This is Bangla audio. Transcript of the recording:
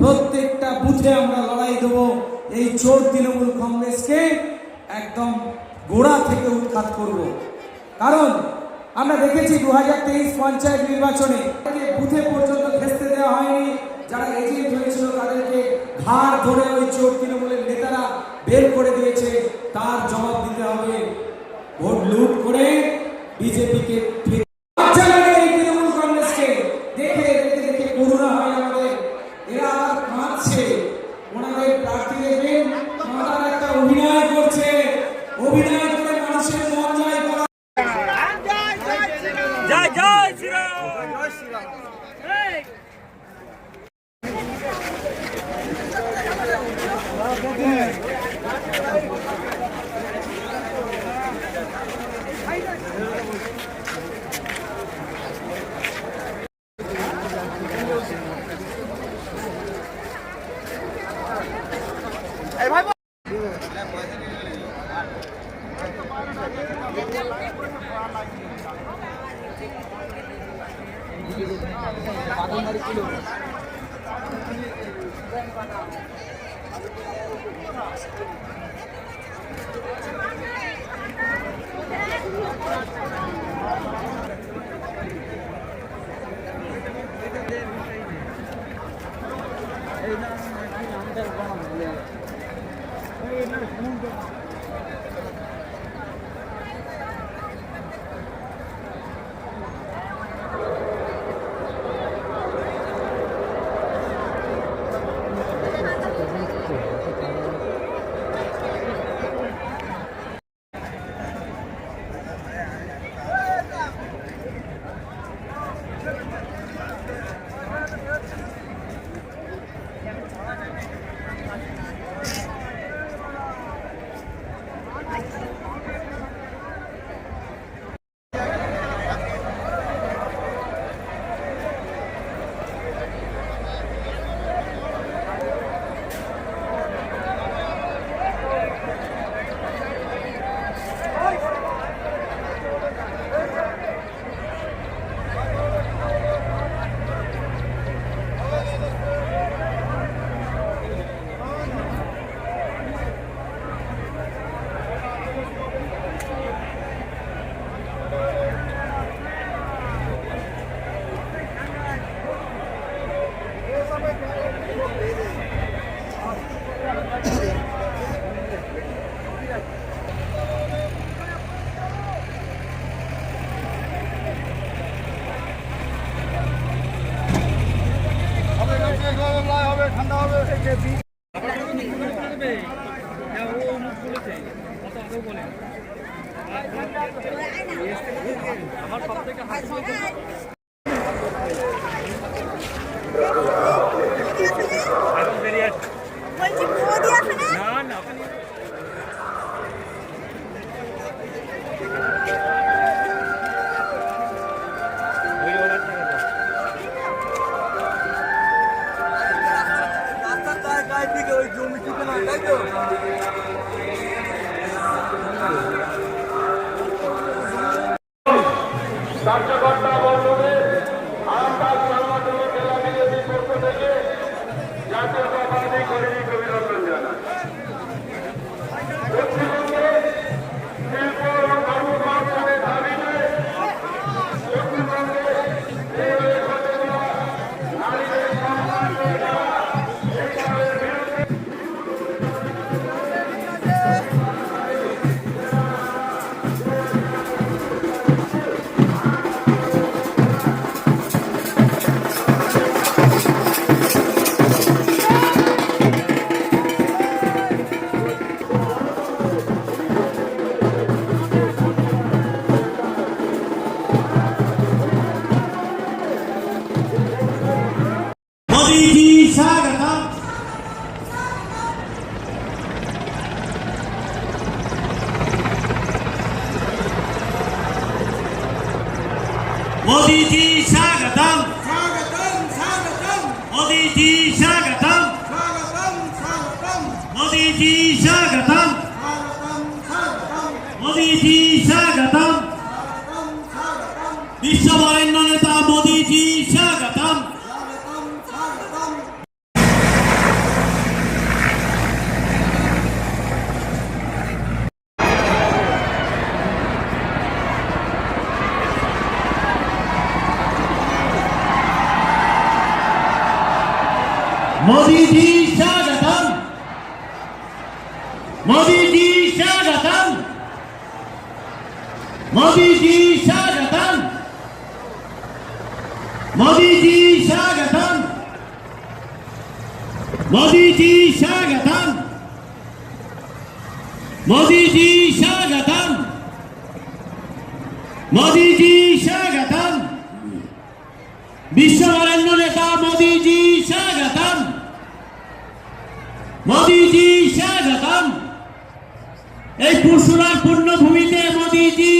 প্রত্যেকটা বুথে আমরা লড়াই দেব। এই চোর তৃণমূল কংগ্রেসকে একদম গোড়া থেকে উৎখাত করব। কারণ আমরা দেখেছি দু হাজার তেইশ পঞ্চায়েত নির্বাচনে বুথে পর্যন্ত ভেস্তে দেওয়া হয়নি। যারা এজেন্ট হয়েছিল তাদেরকে ঘাড় ধরে ওই চোর তৃণমূলের নেতারা বের করে দিয়েছে। তার জবাব দিতে হবে। ভোট লুট করে বিজেপিকে ওনাদের প্রার্থী দেখবেন একটা অভিনয় করছে অভিনয় এই না আমি নামটা বানাবো এই না ফোন বলছি কার্যকর্তা മോദിജി സ്വാഗതം സ്വാഗതം സ്വാഗതം മോദിജി സ്വാഗതം സ്വാഗതം സ്വാഗതം മോദിജി സ്വാഗതം സ്വാഗതം സ്വാഗതം മോദിജി സ്വാഗതം സ്വാഗതം സ്വാഗതം വിശ്വ മോദിജി സ്വാഗതം മോദിജി സ്വാഗതം മോദിജി സ്വാഗതം മോദിജി സ്വാഗതം മോദിജി സ്വാഗതം മോദിജി സ്വാഗതം മോദിജി സ്വാഗതം വിശ്വ মোদিজি স্বাগতম। এই পরশুরার পূর্ণভূমিতে মোদিজি